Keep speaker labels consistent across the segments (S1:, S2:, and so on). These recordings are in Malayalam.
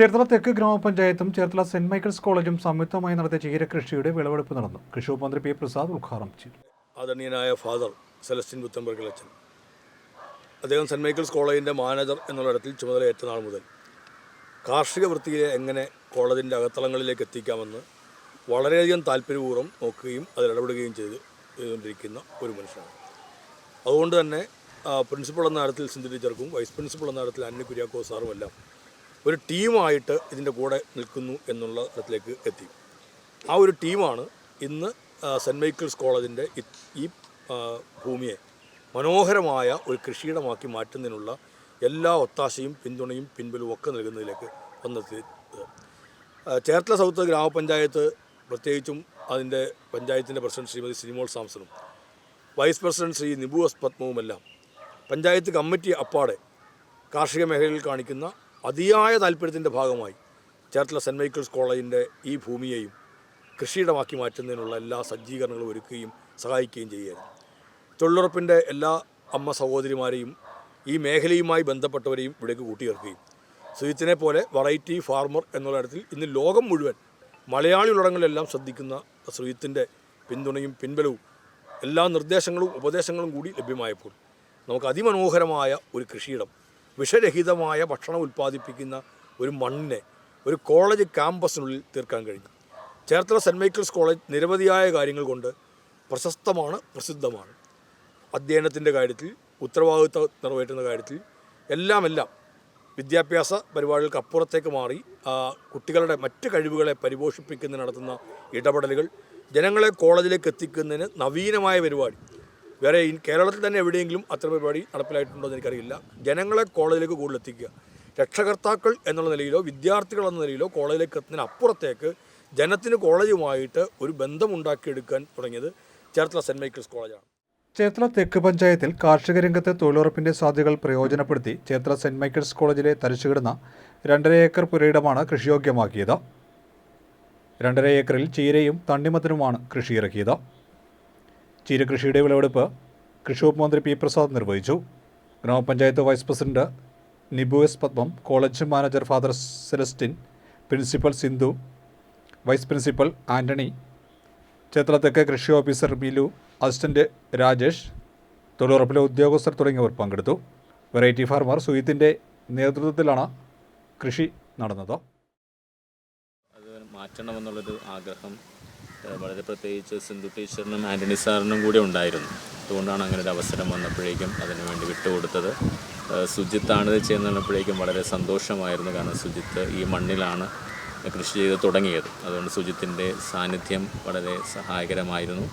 S1: ചേർത്തല തെക്ക് ഗ്രാമപഞ്ചായത്തും ചേർത്തല സെന്റ് മൈക്കിൾസ് കോളേജും സംയുക്തമായി നടത്തിയ ചീരകൃഷിയുടെ വിളവെടുപ്പ് നടന്നു. കൃഷി മന്ത്രി പി പ്രസാദ് ഉദ്ഘാടനം ചെയ്തു.
S2: ആദരണീയനായ ഫാദർ സെലസ്റ്റിൻ പുത്തമ്പർക്കലച്ചൻ അദ്ദേഹം സെന്റ് മൈക്കിൾസ് കോളേജിന്റെ മാനേജർ എന്നുള്ള ഇടത്തിൽ ചുമതലയേറ്റ നാൾ മുതൽ കാർഷിക വൃത്തിയെ എങ്ങനെ കോളേജിന്റെ അകത്തളങ്ങളിലേക്ക് എത്തിക്കാമെന്ന് വളരെയധികം താല്പര്യപൂർവം നോക്കുകയും അതിൽ ഇടപെടുകയും ചെയ്ത് ചെയ്തുകൊണ്ടിരിക്കുന്ന ഒരു മനുഷ്യനാണ്. അതുകൊണ്ട് തന്നെ പ്രിൻസിപ്പൾ എന്ന തരത്തിൽ സിന്ധു ടീച്ചർക്കും വൈസ് പ്രിൻസിപ്പൾ എന്ന തരത്തിൽ അന്നി കുര്യാക്കോ സാറും എല്ലാം ഒരു ടീമായിട്ട് ഇതിന്റെ കൂടെ നിൽക്കുന്നു എന്നുള്ള തരത്തിലേക്ക് എത്തി. ആ ഒരു ടീമാണ് ഇന്ന് സെന്റ് സെന്റ് മൈക്കിൾസ് കോളേജിന്റെ ഈ ഭൂമിയെ മനോഹരമായ ഒരു കൃഷിയിടമാക്കി മാറ്റുന്നതിനുള്ള എല്ലാ ഒത്താശയും പിന്തുണയും പിൻബലവും ഒക്കെ നൽകുന്നതിലേക്ക് വന്നെത്തി ചേർത്തല സൗത്ത് ഗ്രാമപഞ്ചായത്ത് പ്രത്യേകിച്ചും അതിന്റെ പഞ്ചായത്തിന്റെ president Shrimati Sinimol സാംസണും vice president Shri Nibu S പത്മവുമെല്ലാം panchayat committee അപ്പാടെ കാർഷിക മേഖലയിൽ കാണിക്കുന്ന അതിയായ താല്പര്യത്തിന്റെ ഭാഗമായി ചേർത്തല സെന്റ് മൈക്കിൾസ് കോളേജിന്റെ ഈ ഭൂമിയെയും കൃഷിയിടമാക്കി മാറ്റുന്നതിനുള്ള എല്ലാ സജ്ജീകരണങ്ങളും ഒരുക്കുകയും സഹായിക്കുകയും ചെയ്യുകയായിരുന്നു. തൊഴിലുറപ്പിന്റെ എല്ലാ അമ്മ സഹോദരിമാരെയും ഈ മേഖലയുമായി ബന്ധപ്പെട്ടവരെയും ഇവിടേക്ക് കൂട്ടിയിറക്കുകയും സുജിത്തിനെ പോലെ വെറൈറ്റി ഫാർമർ എന്നുള്ള ഇടത്തിൽ ഇന്ന് ലോകം മുഴുവൻ മലയാളി ഉള്ളടങ്ങളിലെല്ലാം ശ്രദ്ധിക്കുന്ന സുജിത്തിന്റെ പിന്തുണയും പിൻബലവും എല്ലാ നിർദ്ദേശങ്ങളും ഉപദേശങ്ങളും കൂടി ലഭ്യമായപ്പോൾ നമുക്ക് അതിമനോഹരമായ ഒരു കൃഷിയിടം വിഷരഹിതമായ ഭക്ഷണം ഉൽപ്പാദിപ്പിക്കുന്ന ഒരു മണ്ണിനെ ഒരു കോളേജ് ക്യാമ്പസിനുള്ളിൽ തീർക്കാൻ കഴിഞ്ഞു. ചേർത്തല സെന്റ് മൈക്കിൾസ് കോളേജ് നിരവധിയായ കാര്യങ്ങൾ കൊണ്ട് പ്രശസ്തമാണ് പ്രസിദ്ധമാണ്. അധ്യയനത്തിന്റെ കാര്യത്തിൽ ഉത്തരവാദിത്വം നിറവേറ്റുന്ന കാര്യത്തിൽ എല്ലാം എല്ലാം വിദ്യാഭ്യാസ പരിപാടികൾക്ക് അപ്പുറത്തേക്ക് മാറി കുട്ടികളുടെ മറ്റ് കഴിവുകളെ പരിപോഷിപ്പിക്കുന്നതിന് നടത്തുന്ന ഇടപെടലുകൾ ജനങ്ങളെ കോളേജിലേക്ക് എത്തിക്കുന്നതിന് നവീനമായ പരിപാടി വേറെ കേരളത്തിൽ തന്നെ എവിടെയെങ്കിലും അത്തരം പരിപാടി നടപ്പിലായിട്ടുണ്ടോ എന്ന് എനിക്കറിയില്ല. ജനങ്ങളെ കോളേജിലേക്ക് കൂടുതൽ എത്തിക്കുക രക്ഷകർത്താക്കൾ എന്നുള്ള നിലയിലോ വിദ്യാർത്ഥികൾ എന്ന നിലയിലോ കോളേജിലേക്ക് എത്തുന്നതിന് അപ്പുറത്തേക്ക് ജനത്തിന് കോളേജുമായിട്ട് ഒരു ബന്ധമുണ്ടാക്കിയെടുക്കാൻ തുടങ്ങിയത് ചേർത്തല സെന്റ് മൈക്കിൾസ് കോളേജാണ്.
S1: ചേർത്തല തെക്ക് പഞ്ചായത്തിൽ കാർഷിക രംഗത്തെ തൊഴിലുറപ്പിന്റെ സാധ്യതകൾ പ്രയോജനപ്പെടുത്തി ചേർത്തല സെന്റ് മൈക്കിൾസ് കോളേജിലെ തരിച്ചുകിടന്ന രണ്ടര ഏക്കർ പുരയിടമാണ് കൃഷിയോഗ്യമാക്കിയത്. രണ്ടര ഏക്കറിൽ ചീരയും തണ്ണിമത്തനുമാണ് കൃഷി ഇറക്കിയത് ചീരകൃഷിയുടെ വിളവെടുപ്പ് കൃഷി വകുപ്പ് മന്ത്രി പി പ്രസാദ് നിർവഹിച്ചു. ഗ്രാമപഞ്ചായത്ത് vice president Nibu S Padmam college manager father Celestine principal Sindhu vice principal Antony Cherthala കൃഷി ഓഫീസർ മിലു അസിസ്റ്റന്റ് രാജേഷ് തൊഴിലുറപ്പിലെ ഉദ്യോഗസ്ഥർ തുടങ്ങിയവർ പങ്കെടുത്തു. വെറൈറ്റി ഫാർമർ സുഹിത്തിന്റെ നേതൃത്വത്തിലാണ് കൃഷി നടന്നത്.
S3: മാറ്റണമെന്നുള്ളൊരു ആഗ്രഹം വളരെ പ്രത്യേകിച്ച് സിന്ധു ടീച്ചറിനും ആന്റണി സാറിനും കൂടി ഉണ്ടായിരുന്നു. അതുകൊണ്ടാണ് അങ്ങനെ ഒരു അവസരം വന്നപ്പോഴേക്കും അതിനുവേണ്ടി വിട്ടുകൊടുത്തത്. സുജിത്താണ് ഇത് ചെയ്യുന്നപ്പോഴേക്കും വളരെ സന്തോഷമായിരുന്നു. കാരണം സുജിത്ത് ഈ മണ്ണിലാണ് കൃഷി ചെയ്ത് തുടങ്ങിയത്. അതുകൊണ്ട് സുജിത്തിന്റെ സാന്നിധ്യം വളരെ സഹായകരമായിരുന്നു.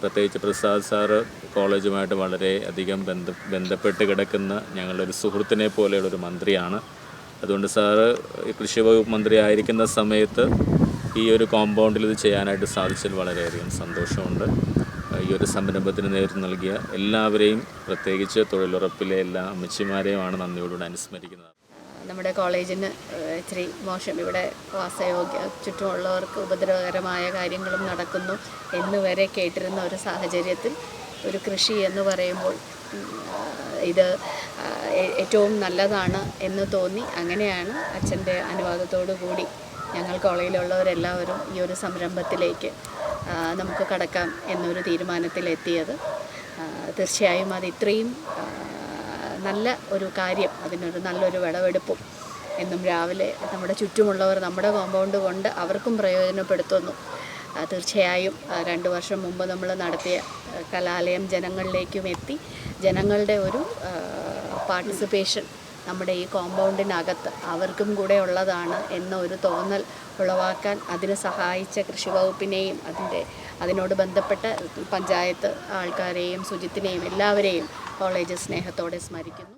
S3: പ്രത്യേകിച്ച് പ്രസാദ് സാറ് കോളേജുമായിട്ട് വളരെ അധികം ബന്ധ ബന്ധപ്പെട്ട് കിടക്കുന്ന ഞങ്ങളുടെ ഒരു സുഹൃത്തിനെ പോലെയുള്ള ഒരു മന്ത്രിയാണ്. അതുകൊണ്ട് സാറ് കൃഷി വകുപ്പ് മന്ത്രി ആയിരിക്കുന്ന സമയത്ത് ഈ ഒരു കോമ്പൗണ്ടിൽ ഇത് ചെയ്യാനായിട്ട് സാധിച്ചതിൽ വളരെയധികം സന്തോഷമുണ്ട്. ഈ ഒരു സംരംഭത്തിന് നേതൃത്വം നൽകിയ എല്ലാവരെയും പ്രത്യേകിച്ച് തൊഴിലുറപ്പിലെ എല്ലാ അമ്മച്ചിമാരെയുമാണ് നന്ദിയോടുകൂടി അനുസ്മരിക്കുന്നത്.
S4: നമ്മുടെ കോളേജിന് ഇച്ചിരി മോശം ഇവിടെ വാസയോഗ്യ ചുറ്റുമുള്ളവർക്ക് ഉപദ്രവകരമായ കാര്യങ്ങളും നടക്കുന്നു എന്ന് വരെ കേട്ടിരുന്ന ഒരു സാഹചര്യത്തിൽ ഒരു കൃഷി എന്ന് പറയുമ്പോൾ ഇത് ഏറ്റവും നല്ലതാണ് എന്ന് തോന്നി. അങ്ങനെയാണ് അച്ഛന്റെ അനുവാദത്തോടു കൂടി ഞങ്ങൾ കോളേജിലുള്ളവരെല്ലാവരും ഈ ഒരു സംരംഭത്തിലേക്ക് നമുക്ക് കടക്കാം എന്നൊരു തീരുമാനത്തിലെത്തിയത്. തീർച്ചയായും അത് ഇത്രയും നല്ല ഒരു കാര്യം അതിനൊരു നല്ലൊരു വിളവെടുപ്പും എന്നും രാവിലെ നമ്മുടെ ചുറ്റുമുള്ളവർ നമ്മുടെ കോമ്പൗണ്ട് കൊണ്ട് അവർക്കും പ്രയോജനപ്പെടുത്തുന്നു. തീർച്ചയായും രണ്ട് വർഷം മുമ്പ് നമ്മൾ നടത്തിയ കലാലയം ജനങ്ങളിലേക്കും എത്തി. ജനങ്ങളുടെ ഒരു പാർട്ടിസിപ്പേഷൻ നമ്മുടെ ഈ കോമ്പൗണ്ടിനകത്ത് അവർക്കും കൂടെ ഉള്ളതാണ് എന്ന ഒരു തോന്നൽ ഉളവാക്കാൻ അതിന് സഹായിച്ച കൃഷി വകുപ്പിനെയും അതിന്റെ അതിനോട് ബന്ധപ്പെട്ട പഞ്ചായത്ത് ആൾക്കാരെയും സുജിത്തിനെയും എല്ലാവരെയും കോളേജ് സ്നേഹത്തോടെ സ്മരിക്കുന്നു.